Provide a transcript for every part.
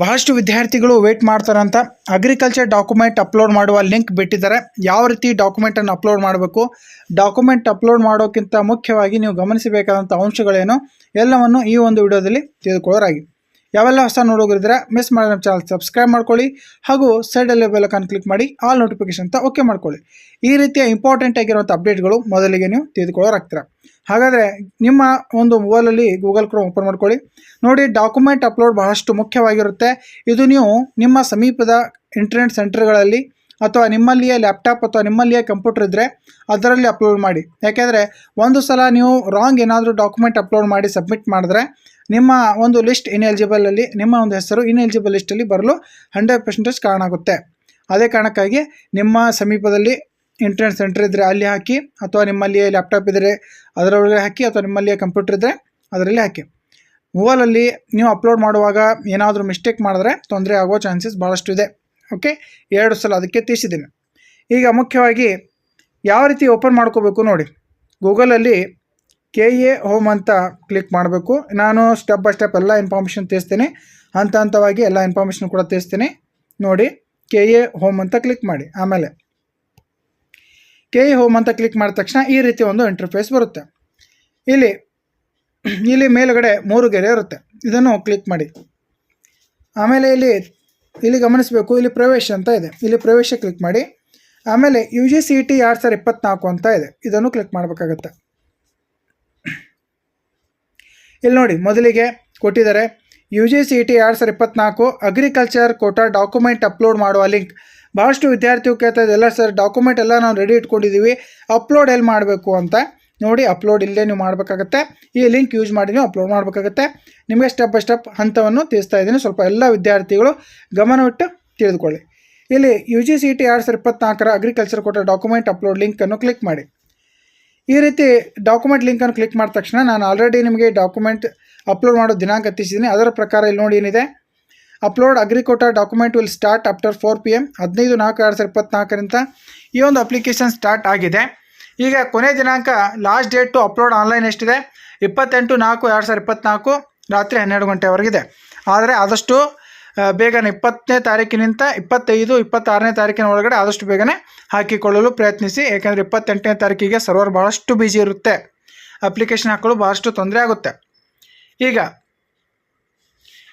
ಬಹಳಷ್ಟು ವಿದ್ಯಾರ್ಥಿಗಳು ವೇಟ್ ಮಾಡ್ತಾರಂತ. ಅಗ್ರಿಕಲ್ಚರ್ ಡಾಕ್ಯುಮೆಂಟ್ ಅಪ್ಲೋಡ್ ಮಾಡುವ ಲಿಂಕ್ ಬಿಟ್ಟಿದ್ದಾರೆ. ಯಾವ ರೀತಿ ಡಾಕ್ಯುಮೆಂಟನ್ನು ಅಪ್ಲೋಡ್ ಮಾಡಬೇಕು? ಡಾಕ್ಯುಮೆಂಟ್ ಅಪ್ಲೋಡ್ ಮಾಡೋಕ್ಕಿಂತ ಮುಖ್ಯವಾಗಿ ನೀವು ಗಮನಿಸಬೇಕಾದಂಥ ಅಂಶಗಳೇನು? ಎಲ್ಲವನ್ನು ಈ ಒಂದು ವಿಡಿಯೋದಲ್ಲಿ ತಿಳಿದುಕೊಳ್ಳೋರಾಗಿ. ಯಾವೆಲ್ಲ ಹೊಸ ನೋಡೋಗಿದ್ರೆ ಮಿಸ್ ಮಾಡಿದ ನಮ್ಮ ಚಾನಲ್ ಸಬ್ಸ್ಕ್ರೈಬ್ ಮಾಡ್ಕೊಳ್ಳಿ ಹಾಗೂ ಸೈಡಲ್ಲಿ ಬೆಲಕನ್ನು ಕ್ಲಿಕ್ ಮಾಡಿ ಆಲ್ ನೋಟಿಫಿಕೇಶನ್ ಅಂತ ಓಕೆ ಮಾಡ್ಕೊಳ್ಳಿ. ಈ ರೀತಿಯ ಇಂಪಾರ್ಟೆಂಟ್ ಆಗಿರುವಂಥ ಅಪ್ಡೇಟ್ಗಳು ಮೊದಲಿಗೆ ನೀವು ತಿಳಿದುಕೊಳ್ಳೋರಾಗ್ತೀರ. ಹಾಗಾದರೆ ನಿಮ್ಮ ಒಂದು ಮೊಬೈಲಲ್ಲಿ ಗೂಗಲ್ ಕ್ರೋಮ್ ಓಪನ್ ಮಾಡ್ಕೊಳ್ಳಿ. ನೋಡಿ ಡಾಕ್ಯುಮೆಂಟ್ ಅಪ್ಲೋಡ್ ಬಹಳಷ್ಟು ಮುಖ್ಯವಾಗಿರುತ್ತೆ. ಇದು ನೀವು ನಿಮ್ಮ ಸಮೀಪದ ಇಂಟರ್ನೆಟ್ ಸೆಂಟರ್ಗಳಲ್ಲಿ ಅಥವಾ ನಿಮ್ಮಲ್ಲಿಯೇ ಲ್ಯಾಪ್ಟಾಪ್ ಅಥವಾ ನಿಮ್ಮಲ್ಲಿಯೇ ಕಂಪ್ಯೂಟರ್ ಇದ್ದರೆ ಅದರಲ್ಲಿ ಅಪ್ಲೋಡ್ ಮಾಡಿ. ಯಾಕೆಂದರೆ ಒಂದು ಸಲ ನೀವು ರಾಂಗ್ ಏನಾದರೂ ಡಾಕ್ಯುಮೆಂಟ್ ಅಪ್ಲೋಡ್ ಮಾಡಿ ಸಬ್ಮಿಟ್ ಮಾಡಿದ್ರೆ ನಿಮ್ಮ ಒಂದು ಲಿಸ್ಟ್ ಇನ್ಎಲಿಜಿಬಲಲ್ಲಿ ನಿಮ್ಮ ಒಂದು ಹೆಸರು ಇನ್ಎಲಿಜಿಬಲ್ ಲಿಸ್ಟಲ್ಲಿ ಬರಲು ಹಂಡ್ರೆಡ್ ಪರ್ಸೆಂಟೇಜ್ ಕಾರಣ ಆಗುತ್ತೆ. ಅದೇ ಕಾರಣಕ್ಕಾಗಿ ನಿಮ್ಮ ಸಮೀಪದಲ್ಲಿ ಇಂಟರ್ನೆಟ್ ಸೆಂಟರ್ ಇದ್ದರೆ ಅಲ್ಲಿ ಹಾಕಿ, ಅಥವಾ ನಿಮ್ಮಲ್ಲಿಯೇ ಲ್ಯಾಪ್ಟಾಪ್ ಇದ್ದರೆ ಅದರೊಳಗೆ ಹಾಕಿ, ಅಥವಾ ನಿಮ್ಮಲ್ಲಿಯೇ ಕಂಪ್ಯೂಟರ್ ಇದ್ದರೆ ಅದರಲ್ಲಿ ಹಾಕಿ. ಮೊಬೈಲಲ್ಲಿ ನೀವು ಅಪ್ಲೋಡ್ ಮಾಡುವಾಗ ಏನಾದರೂ ಮಿಸ್ಟೇಕ್ ಮಾಡಿದ್ರೆ ತೊಂದರೆ ಆಗೋ ಚಾನ್ಸಸ್ ಭಾಳಷ್ಟು ಇದೆ ಓಕೆ ಎರಡು ಸಲ ಅದಕ್ಕೆ ತಿಳಿಸಿದ್ದೀನಿ ಈಗ ಮುಖ್ಯವಾಗಿ ಯಾವ ರೀತಿ ಓಪನ್ ಮಾಡ್ಕೋಬೇಕು ನೋಡಿ. ಗೂಗಲಲ್ಲಿ ಕೆ ಎ ಹೋಮ್ ಅಂತ ಕ್ಲಿಕ್ ಮಾಡಬೇಕು. ನಾನು ಸ್ಟೆಪ್ ಬೈ ಸ್ಟೆಪ್ ಎಲ್ಲ ಇನ್ಫಾರ್ಮೇಷನ್ ತಿಳಿಸ್ತೀನಿ. ಹಂತ ಹಂತವಾಗಿ ಎಲ್ಲ ಇನ್ಫಾರ್ಮೇಷನ್ ಕೂಡ ತಿಳಿಸ್ತೀನಿ. ನೋಡಿ, ಕೆ ಎ ಹೋಮ್ ಅಂತ ಕ್ಲಿಕ್ ಮಾಡಿ. ಆಮೇಲೆ ಕೆ ಎ ಹೋಮ್ ಅಂತ ಕ್ಲಿಕ್ ಮಾಡಿದ ತಕ್ಷಣ ಈ ರೀತಿ ಒಂದು ಇಂಟರ್ಫೇಸ್ ಬರುತ್ತೆ. ಇಲ್ಲಿ ಇಲ್ಲಿ ಮೇಲುಗಡೆ ಮೂರು ಗೆರೆ ಇರುತ್ತೆ. ಇದನ್ನು ಕ್ಲಿಕ್ ಮಾಡಿ. ಆಮೇಲೆ ಇಲ್ಲಿ ಇಲ್ಲಿ ಗಮನಿಸಬೇಕು, ಇಲ್ಲಿ ಪ್ರವೇಶ ಅಂತ ಇದೆ. ಇಲ್ಲಿ ಪ್ರವೇಶ ಕ್ಲಿಕ್ ಮಾಡಿ. ಆಮೇಲೆ ಯು ಜಿ ಸಿ ಟಿ ಎರಡು ಸಾವಿರ ಇಪ್ಪತ್ತ್ನಾಲ್ಕು ಅಂತ ಇದೆ. ಇದನ್ನು ಕ್ಲಿಕ್ ಮಾಡಬೇಕಾಗತ್ತೆ. ಇಲ್ಲಿ ನೋಡಿ, ಮೊದಲಿಗೆ ಕೊಟ್ಟಿದ್ದಾರೆ ಯು ಜಿ ಸಿ ಟಿ ಎರಡು ಸಾವಿರ ಇಪ್ಪತ್ತ್ನಾಲ್ಕು ಅಗ್ರಿಕಲ್ಚರ್ ಕೋಟಾ ಡಾಕ್ಯುಮೆಂಟ್ ಅಪ್ಲೋಡ್ ಮಾಡುವ ಲಿಂಕ್ ಭಾಳಷ್ಟು ವಿದ್ಯಾರ್ಥಿಗಳು ಕೇಳ್ತಾ ಎಲ್ಲ ಸರ್ ಡಾಕ್ಯುಮೆಂಟ್ ಎಲ್ಲ ನಾವು ರೆಡಿ ಇಟ್ಕೊಂಡಿದ್ದೀವಿ ಅಪ್ಲೋಡ್ ಎಲ್ಲಿ ಮಾಡಬೇಕು ಅಂತ? ನೋಡಿ ಅಪ್ಲೋಡ್ ಇಲ್ಲೇ ನೀವು ಮಾಡಬೇಕಾಗತ್ತೆ. ಈ ಲಿಂಕ್ ಯೂಸ್ ಮಾಡಿ ನೀವು ಅಪ್ಲೋಡ್ ಮಾಡಬೇಕಾಗತ್ತೆ. ನಿಮಗೆ ಸ್ಟೆಪ್ ಬೈ ಸ್ಟೆಪ್ ಹಂತವನ್ನು ತಿಳಿಸ್ತಾ ಇದ್ದೀನಿ. ಸ್ವಲ್ಪ ಎಲ್ಲ ವಿದ್ಯಾರ್ಥಿಗಳು ಗಮನವಿಟ್ಟು ತಿಳಿದುಕೊಳ್ಳಿ. ಇಲ್ಲಿ ಯು ಜಿ ಸಿ ಟಿ ಎರಡು ಸಾವಿರ ಇಪ್ಪತ್ನಾಲ್ಕರ ಅಗ್ರಿಕಲ್ಚರ್ ಕೊಟ್ಟ ಡಾಕ್ಯುಮೆಂಟ್ ಅಪ್ಲೋಡ್ ಲಿಂಕನ್ನು ಕ್ಲಿಕ್ ಮಾಡಿ. ಈ ರೀತಿ ಡಾಕ್ಯುಮೆಂಟ್ ಲಿಂಕನ್ನು ಕ್ಲಿಕ್ ಮಾಡಿದ ತಕ್ಷಣ ನಾನು ಆಲ್ರೆಡಿ ನಿಮಗೆ ಡಾಕ್ಯುಮೆಂಟ್ ಅಪ್ಲೋಡ್ ಮಾಡೋ ದಿನಾಂಕ ಹತ್ತಿಸಿದ್ದೀನಿ ಅದರ ಪ್ರಕಾರ ಇಲ್ಲಿ ನೋಡಿ ಏನಿದೆ. Upload agri quota document will start after four P M ಹದಿನೈದು ನಾಲ್ಕು, ಎರಡು ಸಾವಿರದ ಇಪ್ಪತ್ತ್ನಾಲ್ಕರಿಂದ ಈ ಒಂದು ಅಪ್ಲಿಕೇಶನ್ ಸ್ಟಾರ್ಟ್ ಆಗಿದೆ. ಈಗ ಕೊನೆ ದಿನಾಂಕ last date to upload online ಎಷ್ಟಿದೆ? ಇಪ್ಪತ್ತೆಂಟು ನಾಲ್ಕು, ಎರಡು ಸಾವಿರದ ಇಪ್ಪತ್ತ್ನಾಲ್ಕು ರಾತ್ರಿ ಹನ್ನೆರಡು ಗಂಟೆವರೆಗಿದೆ. ಆದರೆ ಆದಷ್ಟು ಬೇಗನೆ ಇಪ್ಪತ್ತನೇ ತಾರೀಕಿನಿಂದ ಇಪ್ಪತ್ತೈದು, ಇಪ್ಪತ್ತಾರನೇ ತಾರೀಕಿನ ಒಳಗಡೆ ಆದಷ್ಟು ಬೇಗನೆ ಹಾಕಿಕೊಳ್ಳಲು ಪ್ರಯತ್ನಿಸಿ. ಏಕೆಂದರೆ ಇಪ್ಪತ್ತೆಂಟನೇ ತಾರೀಕಿಗೆ ಸರ್ವರ್ ಭಾಳಷ್ಟು ಬಿಜಿ ಇರುತ್ತೆ. ಅಪ್ಲಿಕೇಶನ್ ಹಾಕಲು ಭಾಳಷ್ಟು ತೊಂದರೆ ಆಗುತ್ತೆ. ಈಗ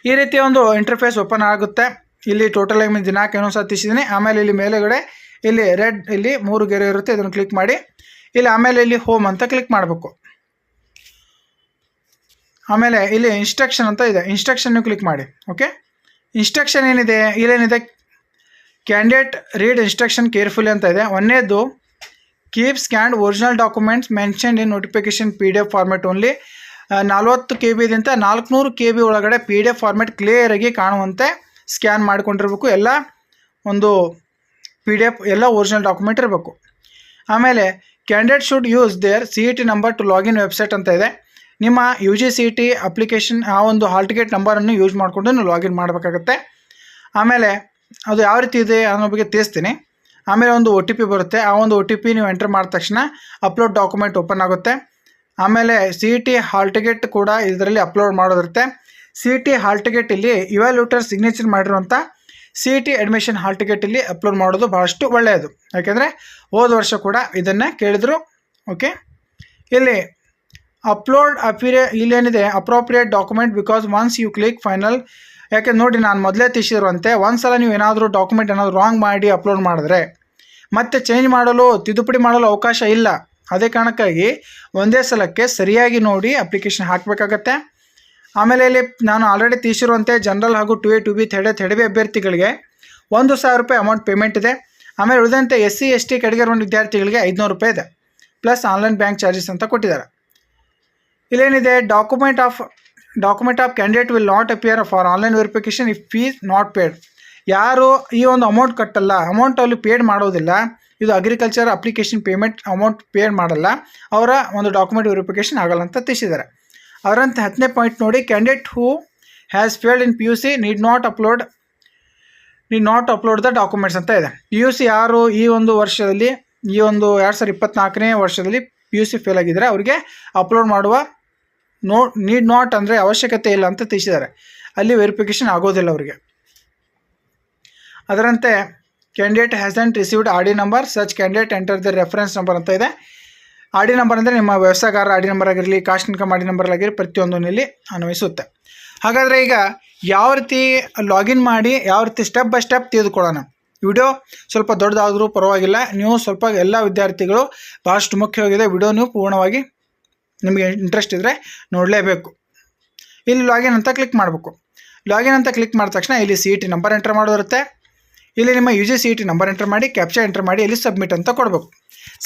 ಈ ರೀತಿಯ ಒಂದು ಇಂಟರ್ಫೇಸ್ ಓಪನ್ ಆಗುತ್ತೆ. ಇಲ್ಲಿ ಟೋಟಲ್ ಆಗಿ ದಿನಾಂಕ ಏನೋ ಸತ್ತಿಸಿದ್ದೀನಿ ಆಮೇಲೆ ಇಲ್ಲಿ ಮೇಲುಗಡೆ ಇಲ್ಲಿ ರೆಡ್ ಇಲ್ಲಿ ಮೂರು ಗೆರೆ ಇರುತ್ತೆ. ಇದನ್ನು ಕ್ಲಿಕ್ ಮಾಡಿ. ಇಲ್ಲಿ ಆಮೇಲೆ ಇಲ್ಲಿ ಹೋಮ್ ಅಂತ ಕ್ಲಿಕ್ ಮಾಡಬೇಕು. ಆಮೇಲೆ ಇಲ್ಲಿ ಇನ್ಸ್ಟ್ರಕ್ಷನ್ ಅಂತ ಇದೆ. ಇನ್ಸ್ಟ್ರಕ್ಷನ್ ನೀವು ಕ್ಲಿಕ್ ಮಾಡಿ. ಓಕೆ ಇನ್ಸ್ಟ್ರಕ್ಷನ್ ಏನಿದೆ? ಇಲ್ಲೇನಿದೆ? ಕ್ಯಾಂಡಿಡೇಟ್ ರೀಡ್ ಇನ್ಸ್ಟ್ರಕ್ಷನ್ ಕೇರ್ಫುಲಿ ಅಂತ ಇದೆ. ಒಂದನೇದು keep scanned original documents mentioned in notification P D F format only ನಲ್ವತ್ತು ಕೆ ಬಿದಿಂದ ನಾಲ್ಕುನೂರು ಕೆ ಬಿ ಒಳಗಡೆ ಪಿ ಡಿ ಎಫ್ ಫಾರ್ಮೆಟ್ ಕ್ಲಿಯರಾಗಿ ಕಾಣುವಂತೆ ಸ್ಕ್ಯಾನ್ ಮಾಡಿಕೊಂಡಿರ್ಬೇಕು. ಎಲ್ಲ ಒಂದು ಪಿ ಡಿ ಎಫ್ ಎಲ್ಲ ಒರಿಜಿನಲ್ ಡಾಕ್ಯುಮೆಂಟ್ ಇರಬೇಕು. ಆಮೇಲೆ candidate should use their C E T number to login website ಅಂತ ಇದೆ. ನಿಮ್ಮ U G C T application ಆ ಒಂದು ಹಾಲ್ ಟಿಕೆಟ್ ನಂಬರನ್ನು ಯೂಸ್ ಮಾಡಿಕೊಂಡು ಲಾಗಿನ್ ಮಾಡಬೇಕಾಗತ್ತೆ. ಆಮೇಲೆ ಅದು ಯಾವ ರೀತಿ ಇದೆ ಅನ್ನೋ ಬಗ್ಗೆ ತಿಳಿಸ್ತೀನಿ. ಆಮೇಲೆ ಒಂದು ಒ ಟಿ ಪಿ ಬರುತ್ತೆ. ಆ ಒಂದು ಒ ಟಿ ಪಿ ನೀವು ಎಂಟರ್ ಮಾಡಿದ ತಕ್ಷಣ ಅಪ್ಲೋಡ್ ಡಾಕ್ಯುಮೆಂಟ್ ಓಪನ್ ಆಗುತ್ತೆ. ಆಮೇಲೆ ಸಿ ಟಿ ಹಾಲ್ ಟಿಕೆಟ್ ಕೂಡ ಇದರಲ್ಲಿ ಅಪ್ಲೋಡ್ ಮಾಡೋದಿರುತ್ತೆ. ಸಿ ಟಿ ಹಾಲ್ ಟಿಕೆಟ್ ಇಲ್ಲಿ ಇವ್ಯಾಲ್ಯೂಟರ್ ಸಿಗ್ನೇಚರ್ ಮಾಡಿರುವಂಥ C T admission hall ticket ಇಲ್ಲಿ ಅಪ್ಲೋಡ್ ಮಾಡೋದು ಭಾಳಷ್ಟು ಒಳ್ಳೆಯದು. ಯಾಕೆಂದರೆ ಹೋದ ವರ್ಷ ಕೂಡ ಇದನ್ನು ಕೇಳಿದರು. ಓಕೆ ಇಲ್ಲಿ upload ಅಪಿರೇ ಇಲ್ಲೇನಿದೆ appropriate document because once you click final ಯಾಕೆ ನೋಡಿ ನಾನು ಮೊದಲೇ ತಿಳಿಸಿರುವಂತೆ, ಒಂದು ಸಲ ನೀವು ಏನಾದರೂ ಡಾಕ್ಯುಮೆಂಟ್ ಏನಾದರೂ ರಾಂಗ್ ಮಾಡಿ ಅಪ್ಲೋಡ್ ಮಾಡಿದ್ರೆ, ಮತ್ತೆ ಚೇಂಜ್ ಮಾಡಲು, ತಿದ್ದುಪಡಿ ಮಾಡಲು ಅವಕಾಶ ಇಲ್ಲ. ಅದೇ ಕಾರಣಕ್ಕಾಗಿ ಒಂದೇ ಸಲಕ್ಕೆ ಸರಿಯಾಗಿ ನೋಡಿ ಅಪ್ಲಿಕೇಶನ್ ಹಾಕಬೇಕಾಗತ್ತೆ. ಆಮೇಲೆ ಇಲ್ಲಿ ನಾನು ಆಲ್ರೆಡಿ ತಿಳಿಸಿರುವಂತೆ ಜನರಲ್ ಹಾಗೂ ಟು ಎ ಟು ಬಿ ಥೆಡೆ ಥರ್ಡ್ ಅಭ್ಯರ್ಥಿಗಳಿಗೆ ಒಂದು ಸಾವಿರ ರೂಪಾಯಿ ಅಮೌಂಟ್ ಪೇಮೆಂಟ್ ಇದೆ. ಆಮೇಲೆ ಉಳಿದಂತೆ S C S T category ವಿದ್ಯಾರ್ಥಿಗಳಿಗೆ ಐದುನೂರು ರೂಪಾಯಿ ಇದೆ. ಪ್ಲಸ್ ಆನ್ಲೈನ್ ಬ್ಯಾಂಕ್ ಚಾರ್ಜಸ್ ಅಂತ ಕೊಟ್ಟಿದ್ದಾರೆ. ಇಲ್ಲೇನಿದೆ document of document of candidate will not appear for online verification if fees not paid ಯಾರು ಈ ಒಂದು ಅಮೌಂಟ್ ಕಟ್ಟಲ್ಲ ಅಮೌಂಟ್ ಅಲ್ಲಿ ಪೇಡ್ ಮಾಡೋದಿಲ್ಲ, ಇದು agriculture application payment amount paid ಮಾಡಲ್ಲ, ಅವರ ಒಂದು ಡಾಕ್ಯುಮೆಂಟ್ ವೆರಿಫಿಕೇಶನ್ ಆಗಲ್ಲ ಅಂತ ತಿಳಿಸಿದ್ದಾರೆ. ಅವರಂತ ಹತ್ತನೇ ಪಾಯಿಂಟ್ ನೋಡಿ candidate who has failed in P U C need not upload need not upload the documents ಅಂತ ಇದೆ. ಪಿ ಯು ಸಿ ಯಾರು ಈ ಒಂದು ವರ್ಷದಲ್ಲಿ, ಈ ಒಂದು ಎರಡು ಸಾವಿರದ ಇಪ್ಪತ್ನಾಲ್ಕನೇ ವರ್ಷದಲ್ಲಿ ಪಿ ಯು ಸಿ ಫೇಲ್ ಆಗಿದ್ದರೆ ಅವರಿಗೆ ಅಪ್ಲೋಡ್ ಮಾಡುವ ನೋ ನೀಡ್ ನಾಟ್ ಅಂದರೆ ಅವಶ್ಯಕತೆ ಇಲ್ಲ ಅಂತ ತಿಳಿಸಿದ್ದಾರೆ. ಅಲ್ಲಿ ವೆರಿಫಿಕೇಷನ್ ಆಗೋದಿಲ್ಲ ಅವರಿಗೆ. ಅದರಂತೆ candidate hasn't received R D number such candidate enter the reference number ಅಂತ ಇದೆ. ಆರ್ ಡಿ ನಂಬರ್ ಅಂದರೆ ನಿಮ್ಮ ವ್ಯವಸಾಯಗಾರ ಆರ್ ಡಿ ನಂಬರ್ ಆಗಿರಲಿ caste income R D number ಆಗಿರಲಿ ಪ್ರತಿಯೊಂದನಲ್ಲಿ ಅನ್ವಯಿಸುತ್ತೆ. ಹಾಗಾದರೆ ಈಗ ಯಾವ ರೀತಿ ಲಾಗಿನ್ ಮಾಡಿ, ಯಾವ ರೀತಿ ಸ್ಟೆಪ್ ಬೈ ಸ್ಟೆಪ್ ತೆಗೆದುಕೊಳ್ಳೋಣ? ವಿಡಿಯೋ ಸ್ವಲ್ಪ ದೊಡ್ಡದಾದರೂ ಪರವಾಗಿಲ್ಲ. ನೀವು ಸ್ವಲ್ಪ ಎಲ್ಲ ವಿದ್ಯಾರ್ಥಿಗಳು ಭಾಳಷ್ಟು ಮುಖ್ಯವಾಗಿದೆ. ವಿಡಿಯೋ ನೀವು ಪೂರ್ಣವಾಗಿ ನಿಮಗೆ ಇಂಟ್ರೆಸ್ಟ್ ಇದ್ದರೆ ನೋಡಲೇಬೇಕು. ಇಲ್ಲಿ ಲಾಗಿನ್ ಅಂತ ಕ್ಲಿಕ್ ಮಾಡಬೇಕು. ಲಾಗಿನ್ ಅಂತ ಕ್ಲಿಕ್ ಮಾಡಿದ ತಕ್ಷಣ ಇಲ್ಲಿ C E T number enter ಮಾಡೋದಿರುತ್ತೆ. ಇಲ್ಲಿ ನಿಮ್ಮ U G C E T number enter ಮಾಡಿ ಕ್ಯಾಪ್ಚರ್ ಎಂಟರ್ ಮಾಡಿ, ಇಲ್ಲಿ ಸಬ್ಮಿಟ್ ಅಂತ ಕೊಡಬೇಕು.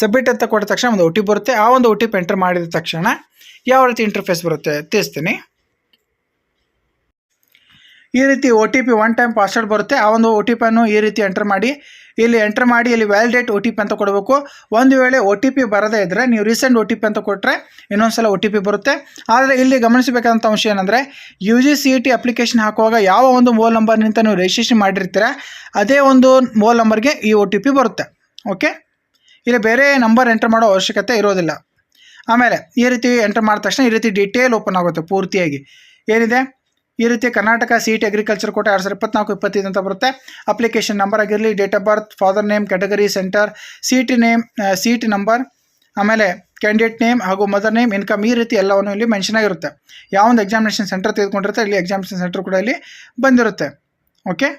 ಸಬ್ಮಿಟ್ ಅಂತ ಕೊಟ್ಟ ತಕ್ಷಣ ಒಂದು ಒ ಟಿ ಬರುತ್ತೆ. ಆ ಒಂದು ಒ ಟಿ ಪಿ ಎಂಟರ್ ಮಾಡಿದ ತಕ್ಷಣ ಯಾವ ರೀತಿ ಇಂಟರ್ಫೇಸ್ ಬರುತ್ತೆ ತಿಳಿಸ್ತೀನಿ. ಈ ರೀತಿ O T P one time password ಬರುತ್ತೆ. ಆ ಒಂದು ಒ ಟಿ ಪಿಯನ್ನು ಈ ರೀತಿ ಎಂಟರ್ ಮಾಡಿ. ಇಲ್ಲಿ ಎಂಟರ್ ಮಾಡಿ, ಇಲ್ಲಿ ವ್ಯಾಲಿಡೇಟ್ ಒ ಟಿ ಪಿ ಅಂತ ಕೊಡಬೇಕು. ಒಂದು ವೇಳೆ ಒ ಟಿ ಪಿ ಬರದೇ ಇದ್ದರೆ ನೀವು ರೀಸೆಂಟ್ ಒ ಟಿ ಪಿ ಅಂತ ಕೊಟ್ಟರೆ ಇನ್ನೊಂದು ಸಲ ಒ ಟಿ ಪಿ ಬರುತ್ತೆ. ಆದರೆ ಇಲ್ಲಿ ಗಮನಿಸಬೇಕಾದಂಥ ಅಂಶ ಏನಂದರೆ U G C E T application ಹಾಕುವಾಗ ಯಾವ ಒಂದು ಮೊಬೈಲ್ ನಂಬರ್ನಿಂದ ನೀವು ರಿಜಿಸ್ಟ್ರೇಷನ್ ಮಾಡಿರ್ತೀರ, ಅದೇ ಒಂದು ಮೊಬೈಲ್ ನಂಬರ್ಗೆ ಈ ಒ ಟಿ ಪಿ ಬರುತ್ತೆ. ಓಕೆ ಇಲ್ಲಿ ಬೇರೆ ನಂಬರ್ ಎಂಟರ್ ಮಾಡೋ ಅವಶ್ಯಕತೆ ಇರೋದಿಲ್ಲ. ಆಮೇಲೆ ಈ ರೀತಿ ಎಂಟರ್ ಮಾಡಿದ ತಕ್ಷಣ ಈ ರೀತಿ ಡೀಟೇಲ್ ಓಪನ್ ಆಗುತ್ತೆ ಪೂರ್ತಿಯಾಗಿ. ಏನಿದೆ? ಈ ರೀತಿ ಕರ್ನಾಟಕ ಸಿ ಟಿ ಅಗ್ರಿಕಲ್ಚರ್ ಕೋಟೆ ಎರಡು ಸಾವಿರದ ಇಪ್ಪತ್ನಾಲ್ಕು, ಇಪ್ಪತ್ತೈದು ಅಂತ ಬರುತ್ತೆ. ಅಪ್ಲಿಕೇಶನ್ ನಂಬರ್ ಆಗಿರಲಿ date of birth father name category centre C T name C T number ಆಮೇಲೆ ಕ್ಯಾಂಡಿಡೇಟ್ ನೇಮ್ ಹಾಗೂ ಮದರ್ ನೇಮ್ ಇನ್ಕಮ್ ಈ ರೀತಿ ಎಲ್ಲವನ್ನು ಇಲ್ಲಿ ಮೆನ್ಷನ್ ಆಗಿರುತ್ತೆ. ಯಾವ ಒಂದು ಎಕ್ಸಾಮಿನೇಷನ್ ಸೆಂಟರ್ ತೆಗೆದುಕೊಂಡಿರುತ್ತೆ ಇಲ್ಲಿ ಎಕ್ಸಾಮಿನೇಷನ್ ಸೆಂಟರ್ ಕೂಡ ಇಲ್ಲಿ ಬಂದಿರುತ್ತೆ. ಓಕೆ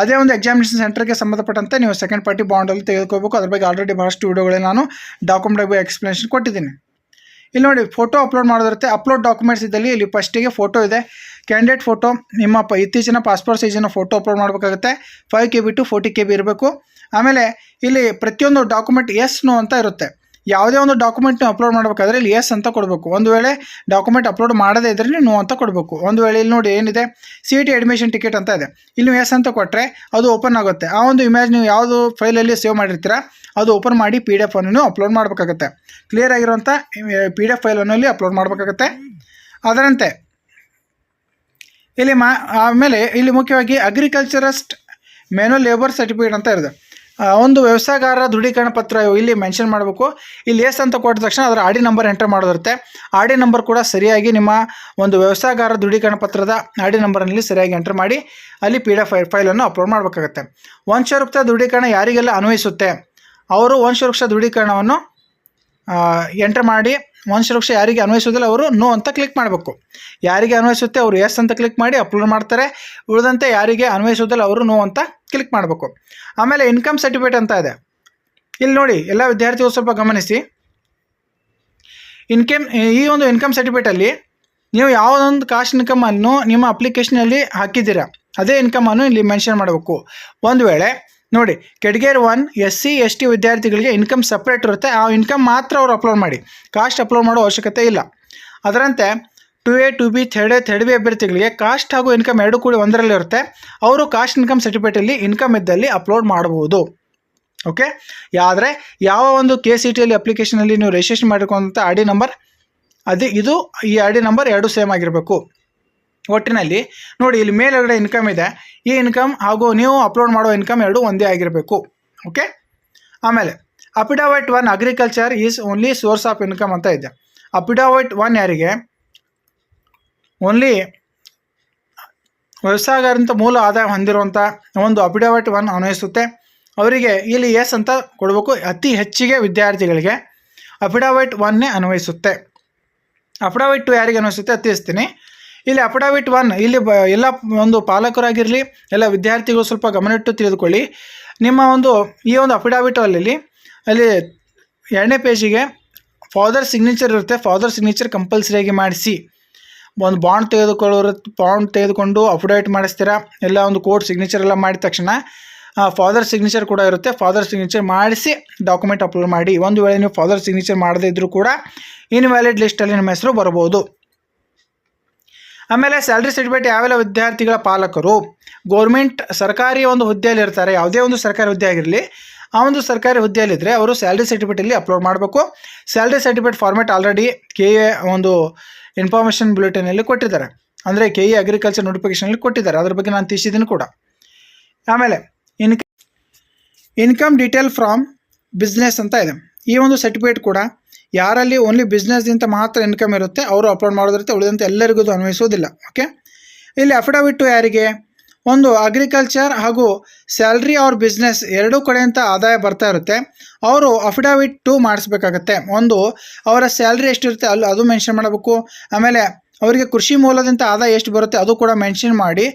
ಅದೇ ಒಂದು ಎಕ್ಸಾಮಿನೇಷನ್ ಸೆಂಟರ್ಗೆ ಸಂಬಂಧಪಟ್ಟಂತೆ ನೀವು ಸೆಕೆಂಡ್ ಪಾರ್ಟಿ ಬಾಂಡಲ್ಲಿ ತೆಗೆದುಕೋಬೇಕು ಅದ್ರ ಬಗ್ಗೆ ಆಲ್ರೆಡಿ ಭಾಳಷ್ಟು ವೀಡಿಯೋಗಳಲ್ಲಿ ನಾನು ಡಾಕ್ಯುಮೆಂಟ್ ಬಗ್ಗೆ ಎಕ್ಸ್ಪ್ಲನೇಷನ್ ಕೊಟ್ಟಿದ್ದೀನಿ. ಇಲ್ಲಿ ನೋಡಿ ಫೋಟೋ ಅಪ್ಲೋಡ್ ಮಾಡೋದಿರುತ್ತೆ. ಅಪ್ಲೋಡ್ ಡಾಕ್ಯುಮೆಂಟ್ಸ್ ಇದ್ದಲ್ಲಿ ಇಲ್ಲಿ ಫಸ್ಟಿಗೆ ಫೋಟೋ ಇದೆ. ಕ್ಯಾಂಡಿಡೇಟ್ ಫೋಟೋ ನಿಮ್ಮ ಪ, ಇತ್ತೀಚಿನ ಪಾಸ್ಪೋರ್ಟ್ ಸೈಜಿನ ಫೋಟೋ ಅಪ್ಲೋಡ್ ಮಾಡಬೇಕಾಗುತ್ತೆ. Five K B to forty K B ಇರಬೇಕು. ಆಮೇಲೆ ಇಲ್ಲಿ ಪ್ರತಿಯೊಂದು ಡಾಕ್ಯುಮೆಂಟ್ ಎಸ್ ನೋ ಅಂತ ಇರುತ್ತೆ. ಯಾವುದೇ ಒಂದು ಡಾಕ್ಯುಮೆಂಟ್ನ ಅಪ್ಲೋಡ್ ಮಾಡಬೇಕಾದ್ರೆ ಇಲ್ಲಿ ಎಸ್ ಅಂತ ಕೊಡಬೇಕು. ಒಂದು ವೇಳೆ ಡಾಕ್ಯುಮೆಂಟ್ ಅಪ್ಲೋಡ್ ಮಾಡದೇ ಇದ್ರೆ ನೀವು ನೋ ಅಂತ ಕೊಡಬೇಕು. ಒಂದು ವೇಳೆ ಇಲ್ಲಿ ನೋಡಿ ಏನಿದೆ C E T admission ticket ಅಂತ ಇದೆ. ಇಲ್ಲಿ ನೀವು ಎಸ್ ಅಂತ ಕೊಟ್ಟರೆ ಅದು ಓಪನ್ ಆಗುತ್ತೆ. ಆ ಒಂದು ಇಮೇಜ್ ನೀವು ಯಾವುದು ಫೈಲಲ್ಲಿ ಸೇವ್ ಮಾಡಿರ್ತೀರ, ಅದು ಓಪನ್ ಮಾಡಿ ಪಿ ಡಿ ಎಫ್ ಅನ್ನು ಅಪ್ಲೋಡ್ ಮಾಡಬೇಕಾಗುತ್ತೆ. ಕ್ಲಿಯರ್ ಆಗಿರುವಂಥ ಪಿ ಡಿ ಎಫ್ ಫೈಲನ್ನು ಇಲ್ಲಿ ಅಪ್ಲೋಡ್ ಮಾಡಬೇಕಾಗುತ್ತೆ. ಅದರಂತೆ ಇಲ್ಲಿ ಮಾ ಆಮೇಲೆ ಇಲ್ಲಿ ಮುಖ್ಯವಾಗಿ ಅಗ್ರಿಕಲ್ಚರಸ್ಟ್ ಮ್ಯಾನುವಲ್ ಲೇಬರ್ ಸರ್ಟಿಫಿಕೇಟ್ ಅಂತ ಇರೋದು ಒಂದು ವ್ಯವಸಾಯಗಾರರ ದೃಢೀಕರಣ ಪತ್ರ ಇಲ್ಲಿ ಮೆನ್ಷನ್ ಮಾಡಬೇಕು. ಇಲ್ಲಿ ಎಸ್ ಅಂತ ಕೊಟ್ಟ ತಕ್ಷಣ ಅದರ ಆಡಿ ನಂಬರ್ ಎಂಟರ್ ಮಾಡೋದಿರುತ್ತೆ. ಆಡಿ ನಂಬರ್ ಕೂಡ ಸರಿಯಾಗಿ ನಿಮ್ಮ ಒಂದು ವ್ಯವಸಾಯಗಾರ ದೃಢೀಕರಣ ಪತ್ರದ ಆಡಿ ನಂಬರ್ನಲ್ಲಿ ಸರಿಯಾಗಿ ಎಂಟರ್ ಮಾಡಿ ಅಲ್ಲಿ ಪಿ ಡಿ ಎಫ್ ಫೈಲನ್ನು ಅಪ್ಲೋಡ್ ಮಾಡಬೇಕಾಗುತ್ತೆ. ವಂಶವೃಕ್ಷ ದೃಢೀಕರಣ ಯಾರಿಗೆಲ್ಲ ಅನ್ವಯಿಸುತ್ತೆ? ಅವರು ವಂಶವೃಕ್ಷ ದೃಢೀಕರಣವನ್ನು ಎಂಟರ್ ಮಾಡಿ ವಂಶವೃಕ್ಷ ಯಾರಿಗೆ ಅನ್ವಯಿಸೋದಿಲ್ಲ ಅವರು ನೋ ಅಂತ ಕ್ಲಿಕ್ ಮಾಡಬೇಕು. ಯಾರಿಗೆ ಅನ್ವಯಿಸುತ್ತೆ ಅವರು ಎಸ್ ಅಂತ ಕ್ಲಿಕ್ ಮಾಡಿ ಅಪ್ಲೋಡ್ ಮಾಡ್ತಾರೆ. ಉಳಿದಂತೆ ಯಾರಿಗೆ ಅನ್ವಯಿಸೋದಿಲ್ಲ ಅವರು ನೋ ಅಂತ ಕ್ಲಿಕ್ ಮಾಡಬೇಕು. ಆಮೇಲೆ ಇನ್ಕಮ್ ಸರ್ಟಿಫಿಕೇಟ್ ಅಂತ ಇದೆ. ಇಲ್ಲಿ ನೋಡಿ, ಎಲ್ಲ ವಿದ್ಯಾರ್ಥಿಗಳು ಸ್ವಲ್ಪ ಗಮನಿಸಿ. ಇನ್ಕಮ್ ಈ ಒಂದು ಇನ್ಕಮ್ ಸರ್ಟಿಫಿಕೇಟಲ್ಲಿ ನೀವು ಯಾವುದೊಂದು ಕಾಸ್ಟ್ ಇನ್ಕಮನ್ನು ನಿಮ್ಮ ಅಪ್ಲಿಕೇಶನಲ್ಲಿ ಹಾಕಿದ್ದೀರಾ, ಅದೇ ಇನ್ಕಮನ್ನು ಇಲ್ಲಿ ಮೆನ್ಷನ್ ಮಾಡಬೇಕು. ಒಂದು ವೇಳೆ ನೋಡಿ category one S C S T ವಿದ್ಯಾರ್ಥಿಗಳಿಗೆ ಇನ್ಕಮ್ ಸಪ್ರೇಟ್ ಇರುತ್ತೆ. ಆ ಇನ್ಕಮ್ ಮಾತ್ರ ಅವರು ಅಪ್ಲೋಡ್ ಮಾಡಿ. ಕಾಸ್ಟ್ ಅಪ್ಲೋಡ್ ಮಾಡೋ ಅವಶ್ಯಕತೆ ಇಲ್ಲ. ಅದರಂತೆ two A two B third A third B ಅಭ್ಯರ್ಥಿಗಳಿಗೆ ಕಾಸ್ಟ್ ಹಾಗೂ ಇನ್ಕಮ್ ಎರಡು ಕೂಡಿ ಒಂದರಲ್ಲಿ ಇರುತ್ತೆ. ಅವರು ಕಾಸ್ಟ್ ಇನ್ಕಮ್ ಸರ್ಟಿಫಿಕೇಟಲ್ಲಿ ಇನ್ಕಮ್ ಇದ್ದಲ್ಲಿ ಅಪ್ಲೋಡ್ ಮಾಡಬಹುದು. ಓಕೆ ಆದರೆ, ಯಾವ ಒಂದು ಕೆ ಸಿ ಟಿಯಲ್ಲಿ ಅಪ್ಲಿಕೇಶನಲ್ಲಿ ನೀವು ರಿಜಿಸ್ಟ್ರೇಷನ್ ಮಾಡಿರುವಂಥ ಐ ಡಿ ನಂಬರ್ ಅದೇ ಇದು ಈ ಐ ಡಿ ನಂಬರ್ ಎರಡು ಸೇಮ್ ಆಗಿರಬೇಕು. ಒಟ್ಟಿನಲ್ಲಿ ನೋಡಿ, ಇಲ್ಲಿ ಮೇಲ್ಗಡೆ ಇನ್ಕಮ್ ಇದೆ. ಈ ಇನ್ಕಮ್ ಹಾಗೂ ನೀವು ಅಪ್ಲೋಡ್ ಮಾಡೋ ಇನ್ಕಮ್ ಎರಡು ಒಂದೇ ಆಗಿರಬೇಕು. ಓಕೆ ಆಮೇಲೆ affidavit one agriculture is only source of income ಅಂತ ಇದೆ. ಅಪಿಡಾವೈಟ್ ಒನ್ ಯಾರಿಗೆ? ಓನ್ಲಿ ವ್ಯವಸಾಯಗಾರಂತ ಮೂಲ ಆದಾಯ ಹೊಂದಿರುವಂಥ ಒಂದು ಅಪಿಡಾವೈಟ್ ಒನ್ ಅನ್ವಯಿಸುತ್ತೆ. ಅವರಿಗೆ ಇಲ್ಲಿ ಎಸ್ ಅಂತ ಕೊಡಬೇಕು, ಅತಿ ಹೆಚ್ಚಿಗೆ ವಿದ್ಯಾರ್ಥಿಗಳಿಗೆ ಅಫಿಡವಿಟ್ ಒನ್ನೇ ಅನ್ವಯಿಸುತ್ತೆ. ಅಫಿಡವಿಟ್ ಟು ಯಾರಿಗೆ ಅನ್ವಯಿಸುತ್ತೆ? ತಿಳಿಸ್ತೀನಿ. ಇಲ್ಲಿ ಅಫಿಡವಿಟ್ ಒನ್ ಇಲ್ಲಿ ಎಲ್ಲ ಒಂದು ಪಾಲಕರಾಗಿರಲಿ, ಎಲ್ಲ ವಿದ್ಯಾರ್ಥಿಗಳು ಸ್ವಲ್ಪ ಗಮನಿಟ್ಟು ತಿಳಿದುಕೊಳ್ಳಿ. ನಿಮ್ಮ ಒಂದು, ಈ ಒಂದು ಅಫಿಡವಿಟ್ ಅಲ್ಲಿ ಅಲ್ಲಿ ಎರಡನೇ ಪೇಜಿಗೆ ಫಾದರ್ ಸಿಗ್ನೇಚರ್ ಇರುತ್ತೆ. ಫಾದರ್ ಸಿಗ್ನೇಚರ್ ಕಂಪಲ್ಸರಿಯಾಗಿ ಮಾಡಿಸಿ. ಒಂದು ಬಾಂಡ್ ತೆಗೆದುಕೊಳ್ಳೋರು ಬಾಂಡ್ ತೆಗೆದುಕೊಂಡು ಅಫಿಡವಿಟ್ ಮಾಡಿಸ್ತೀರಾ? ಎಲ್ಲ ಒಂದು ಕೋರ್ಟ್ ಸಿಗ್ನೇಚರ್ ಎಲ್ಲ ಮಾಡಿದ ತಕ್ಷಣ ಫಾದರ್ ಸಿಗ್ನೇಚರ್ ಕೂಡ ಇರುತ್ತೆ. ಫಾದರ್ ಸಿಗ್ನೇಚರ್ ಮಾಡಿಸಿ ಡಾಕ್ಯುಮೆಂಟ್ ಅಪ್ಲೋಡ್ ಮಾಡಿ. ಒಂದು ವೇಳೆ ನೀವು ಫಾದರ್ ಸಿಗ್ನೇಚರ್ ಮಾಡದೇ ಇದ್ದರೂ ಕೂಡ ಇನ್ವ್ಯಾಲಿಡ್ ಲಿಸ್ಟಲ್ಲಿ ನಿಮ್ಮ ಹೆಸರು ಬರ್ಬೋದು ಆಮೇಲೆ ಸ್ಯಾಲ್ರಿ ಸರ್ಟಿಫಿಕೇಟ್ ಯಾವೆಲ್ಲ ವಿದ್ಯಾರ್ಥಿಗಳ ಪಾಲಕರು? ಗೌರ್ಮೆಂಟ್ ಸರ್ಕಾರಿ ಒಂದು ಹುದ್ದೆಯಲ್ಲಿ ಇರ್ತಾರೆ. ಯಾವುದೇ ಒಂದು ಸರ್ಕಾರಿ ಹುದ್ದೆ ಆಗಿರಲಿ, ಆ ಒಂದು ಸರ್ಕಾರಿ ಹುದ್ದೆಯಲ್ಲಿದ್ದರೆ ಅವರು ಸ್ಯಾಲ್ರಿ ಸರ್ಟಿಫಿಕೇಟಲ್ಲಿ ಅಪ್ಲೋಡ್ ಮಾಡಬೇಕು. Salary certificate format already K A ಒಂದು ಇನ್ಫಾರ್ಮೇಷನ್ ಬುಲೆಟಿನಲ್ಲಿ ಕೊಟ್ಟಿದ್ದಾರೆ. ಅಂದರೆ ಕೆ ಇ ಅಗ್ರಿಕಲ್ಚರ್ ನೋಟಿಫಿಕೇಷನಲ್ಲಿ ಕೊಟ್ಟಿದ್ದಾರೆ. ಅದ್ರ ಬಗ್ಗೆ ನಾನು ತಿಳಿಸಿದ್ದೀನಿ ಕೂಡ. ಆಮೇಲೆ ಇನ್ಕ ಇನ್ಕಮ್ ಡೀಟೇಲ್ ಫ್ರಾಮ್ ಬಿಸ್ನೆಸ್ ಅಂತ ಇದೆ. ಈ ಒಂದು ಸರ್ಟಿಫಿಕೇಟ್ ಕೂಡ ಯಾರಲ್ಲಿ ಓನ್ಲಿ ಬಿಸ್ನೆಸ್ದಿಂದ ಮಾತ್ರ ಇನ್ಕಮ್ ಇರುತ್ತೆ, ಅವರು ಅಪ್ಲೋಡ್ ಮಾಡೋದಿರುತ್ತೆ ಉಳಿದಂತೆ ಎಲ್ಲರಿಗೂ ಇದು ಅನ್ವಯಿಸೋದಿಲ್ಲ ಓಕೆ ಇಲ್ಲಿ ಅಫಿಡವಿಟ್ಟು ಯಾರಿಗೆ? ಒಂದು ಅಗ್ರಿಕಲ್ಚರ್ ಹಾಗೂ ಸ್ಯಾಲ್ರಿ ಅವ್ರ ಬಿಸ್ನೆಸ್ ಎರಡೂ ಕಡೆಯಿಂದ ಆದಾಯ ಬರ್ತಾ ಇರುತ್ತೆ. ಅವರು ಅಫಿಡವಿಟ್ ಟು ಮಾಡಿಸ್ಬೇಕಾಗತ್ತೆ. ಒಂದು, ಅವರ ಸ್ಯಾಲ್ರಿ ಎಷ್ಟಿರುತ್ತೆ ಅಲ್ಲಿ ಅದು ಮೆನ್ಷನ್ ಮಾಡಬೇಕು. ಆಮೇಲೆ, ಅವರಿಗೆ ಕೃಷಿ ಮೂಲದಿಂದ ಆದಾಯ ಎಷ್ಟು ಬರುತ್ತೆ, ಅದು ಕೂಡ ಮೆನ್ಷನ್ ಮಾಡಿ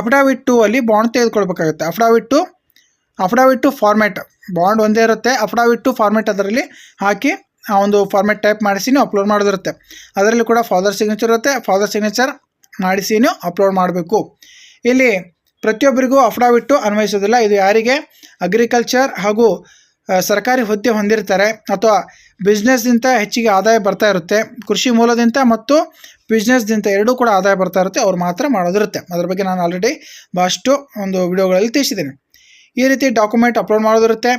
ಅಫಿಡವಿಟ್ ಟು ಅಲ್ಲಿ bond ತೆಗೆದುಕೊಳ್ಬೇಕಾಗುತ್ತೆ. Affidavit two affidavit two format bond ಒಂದೇ ಇರುತ್ತೆ. ಅಫಿಡವಿಟ್ ಟು ಫಾರ್ಮೆಟ್ ಅದರಲ್ಲಿ ಹಾಕಿ ಆ ಒಂದು ಫಾರ್ಮೆಟ್ ಟೈಪ್ ಮಾಡಿಸಿ ನೀವು ಅಪ್ಲೋಡ್ ಮಾಡೋದಿರುತ್ತೆ. ಅದರಲ್ಲಿ ಕೂಡ ಫಾದರ್ ಸಿಗ್ನೇಚರ್ ಇರುತ್ತೆ. ಫಾದರ್ ಸಿಗ್ನೇಚರ್ ಮಾಡಿಸಿ ನೀವು ಅಪ್ಲೋಡ್ ಮಾಡಬೇಕು. ಇಲ್ಲಿ ಪ್ರತಿಯೊಬ್ಬರಿಗೂ ಅಫಿಡಾವಿಟ್ಟು ಅನ್ವಯಿಸೋದಿಲ್ಲ. ಇದು ಯಾರಿಗೆ? ಅಗ್ರಿಕಲ್ಚರ್ ಹಾಗೂ ಸರ್ಕಾರಿ ಹುದ್ದೆ ಹೊಂದಿರ್ತಾರೆ. ಅಥವಾ ಬಿಸ್ನೆಸ್ದಿಂದ ಹೆಚ್ಚಿಗೆ ಆದಾಯ ಬರ್ತಾ ಇರುತ್ತೆ. ಕೃಷಿ ಮೂಲದಿಂದ ಮತ್ತು ಬಿಸ್ನೆಸ್ದಿಂದ ಎರಡೂ ಕೂಡ ಆದಾಯ ಬರ್ತಾ ಇರುತ್ತೆ. ಅವ್ರು ಮಾತ್ರ ಮಾಡೋದಿರುತ್ತೆ. ಅದ್ರ ಬಗ್ಗೆ ನಾನು ಆಲ್ರೆಡಿ ಭಾಳಷ್ಟು ಒಂದು ವಿಡಿಯೋಗಳಲ್ಲಿ ತಿಳಿಸಿದ್ದೀನಿ. ಈ ರೀತಿ ಡಾಕ್ಯುಮೆಂಟ್ ಅಪ್ಲೋಡ್ ಮಾಡೋದಿರುತ್ತೆ.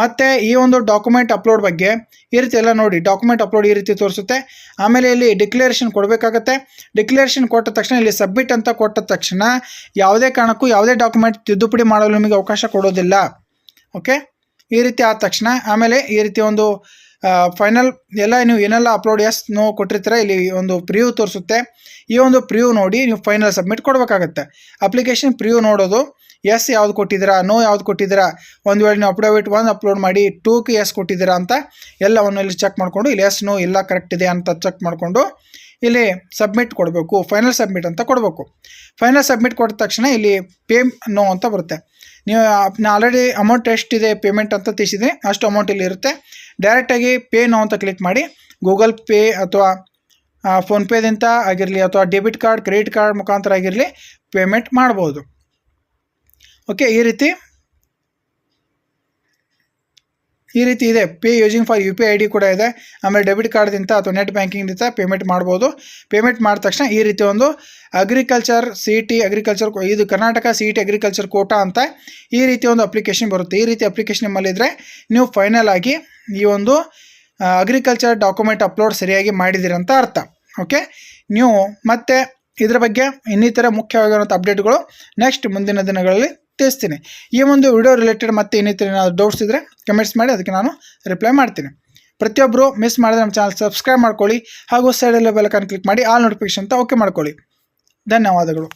ಮತ್ತು ಈ ಒಂದು ಡಾಕ್ಯುಮೆಂಟ್ ಅಪ್ಲೋಡ್ ಬಗ್ಗೆ ಈ ರೀತಿ ಎಲ್ಲ ನೋಡಿ ಡಾಕ್ಯುಮೆಂಟ್ ಅಪ್ಲೋಡ್ ಈ ರೀತಿ ತೋರಿಸುತ್ತೆ. ಆಮೇಲೆ ಇಲ್ಲಿ ಡಿಕ್ಲೇರೇಷನ್ ಕೊಡಬೇಕಾಗತ್ತೆ. ಡಿಕ್ಲೇರೇಷನ್ ಕೊಟ್ಟ ತಕ್ಷಣ, ಇಲ್ಲಿ ಸಬ್ಮಿಟ್ ಅಂತ ಕೊಟ್ಟ ತಕ್ಷಣ ಯಾವುದೇ ಕಾರಣಕ್ಕೂ ಯಾವುದೇ ಡಾಕ್ಯುಮೆಂಟ್ ತಿದ್ದುಪಡಿ ಮಾಡಲು ನಿಮಗೆ ಅವಕಾಶ ಕೊಡೋದಿಲ್ಲ. ಓಕೆ ಈ ರೀತಿ ಆದ ತಕ್ಷಣ, ಆಮೇಲೆ ಈ ರೀತಿ ಒಂದು ಫೈನಲ್ ಎಲ್ಲ ನೀವು ಏನೆಲ್ಲ ಅಪ್ಲೋಡ್ ಎಸ್ ನೋ ಕೊಟ್ಟಿರ್ತೀರ, ಇಲ್ಲಿ ಒಂದು ಪ್ರಿವ್ಯೂ ತೋರಿಸುತ್ತೆ. ಈ ಒಂದು ಪ್ರಿವ್ಯೂ ನೋಡಿ ನೀವು ಫೈನಲ್ ಸಬ್ಮಿಟ್ ಕೊಡಬೇಕಾಗತ್ತೆ. ಅಪ್ಲಿಕೇಶನ್ ಪ್ರಿವ್ಯೂ ನೋಡೋದು. ಎಸ್ ಯಾವ್ದು ಕೊಟ್ಟಿದ್ದೀರಾ, ನೋ ಯಾವ್ದು ಕೊಟ್ಟಿದ್ದೀರಾ, ಒಂದು ವೇಳೆ ನೀವು ಅಪ್ಡೇಟ್ ಒಂದು ಅಪ್ಲೋಡ್ ಮಾಡಿ ಟೂಕ್ ಎಸ್ ಕೊಟ್ಟಿದ್ದೀರಾ ಅಂತ ಎಲ್ಲವನ್ನು ಇಲ್ಲಿ ಚೆಕ್ ಮಾಡಿಕೊಂಡು ಇಲ್ಲಿ ಎಸ್ ನೋ ಎಲ್ಲ ಕರೆಕ್ಟ್ ಇದೆ ಅಂತ ಚೆಕ್ ಮಾಡಿಕೊಂಡು ಇಲ್ಲಿ ಸಬ್ಮಿಟ್ ಕೊಡಬೇಕು ಫೈನಲ್ ಸಬ್ಮಿಟ್ ಅಂತ ಕೊಡಬೇಕು. ಫೈನಲ್ ಸಬ್ಮಿಟ್ ಕೊಟ್ಟ ತಕ್ಷಣ ಇಲ್ಲಿ ಪೇ ನೋ ಅಂತ ಬರುತ್ತೆ. ನೀವು, ನಾ ಆಲ್ರೆಡಿ ಅಮೌಂಟ್ ಎಷ್ಟಿದೆ ಪೇಮೆಂಟ್ ಅಂತ ತಿಳಿಸಿದ್ದೀನಿ, ಅಷ್ಟು ಅಮೌಂಟ್ ಇಲ್ಲಿ ಇರುತ್ತೆ. ಡೈರೆಕ್ಟಾಗಿ ಪೇ ನೋ ಅಂತ ಕ್ಲಿಕ್ ಮಾಡಿ ಗೂಗಲ್ ಪೇ ಅಥವಾ ಫೋನ್ಪೇದಿಂದ ಆಗಿರಲಿ ಅಥವಾ ಡೆಬಿಟ್ ಕಾರ್ಡ್ ಕ್ರೆಡಿಟ್ ಕಾರ್ಡ್ ಮುಖಾಂತರ ಆಗಿರಲಿ ಪೇಮೆಂಟ್ ಮಾಡ್ಬೋದು. ಓಕೆ, ಈ ರೀತಿ. ಈ ರೀತಿ ಇದೆ. Pay using for U P I D ಕೂಡ ಇದೆ. ಆಮೇಲೆ ಡೆಬಿಟ್ ಕಾರ್ಡ್ದಿಂದ ಅಥವಾ ನೆಟ್ ಬ್ಯಾಂಕಿಂಗ್ದಿಂದ ಪೇಮೆಂಟ್ ಮಾಡ್ಬೋದು. ಪೇಮೆಂಟ್ ಮಾಡಿದ ತಕ್ಷಣ ಈ ರೀತಿ ಒಂದು ಅಗ್ರಿಕಲ್ಚರ್ ಸಿ ಟಿ ಅಗ್ರಿಕಲ್ಚರ್ ಇದು Karnataka C T agriculture quota ಅಂತ ಈ ರೀತಿ ಒಂದು ಅಪ್ಲಿಕೇಶನ್ ಬರುತ್ತೆ. ಈ ರೀತಿ ಅಪ್ಲಿಕೇಶನ್ ನಿಮ್ಮಲ್ಲಿದ್ದರೆ ನೀವು ಫೈನಲ್ ಆಗಿ ಈ ಒಂದು ಅಗ್ರಿಕಲ್ಚರ್ ಡಾಕ್ಯುಮೆಂಟ್ ಅಪ್ಲೋಡ್ ಸರಿಯಾಗಿ ಮಾಡಿದ್ದೀರಂತ ಅರ್ಥ. ಓಕೆ ನೀವು ಮತ್ತೆ ಇದರ ಬಗ್ಗೆ ಇನ್ನಿತರ ಮುಖ್ಯವಾಗಿರುವಂಥ ಅಪ್ಡೇಟ್ಗಳು ನೆಕ್ಸ್ಟ್ ಮುಂದಿನ ದಿನಗಳಲ್ಲಿ ತಿಳಿಸ್ತೀನಿ ಈ ಒಂದು ವಿಡಿಯೋ ರಿಲೇಟೆಡ್ ಮತ್ತೆ ಇನ್ನಿತರ ಏನಾದರೂ ಡೌಟ್ಸ್ ಇದ್ದರೆ ಕಮೆಂಟ್ಸ್ ಮಾಡಿ, ಅದಕ್ಕೆ ನಾನು ರಿಪ್ಲೈ ಮಾಡ್ತೀನಿ. ಪ್ರತಿಯೊಬ್ಬರು ಮಿಸ್ ಮಾಡಿದ್ರೆ ನಮ್ಮ ಚಾನಲ್ ಸಬ್ಸ್ಕ್ರೈಬ್ ಮಾಡ್ಕೊಳ್ಳಿ ಹಾಗೂ ಸೈಡಲ್ಲಿ ಬೆಲಕನ್ನು ಕ್ಲಿಕ್ ಮಾಡಿ ಆಲ್ ನೋಟಿಫಿಕೇಶನ್ ಅಂತ ಓಕೆ ಮಾಡ್ಕೊಳ್ಳಿ. ಧನ್ಯವಾದಗಳು.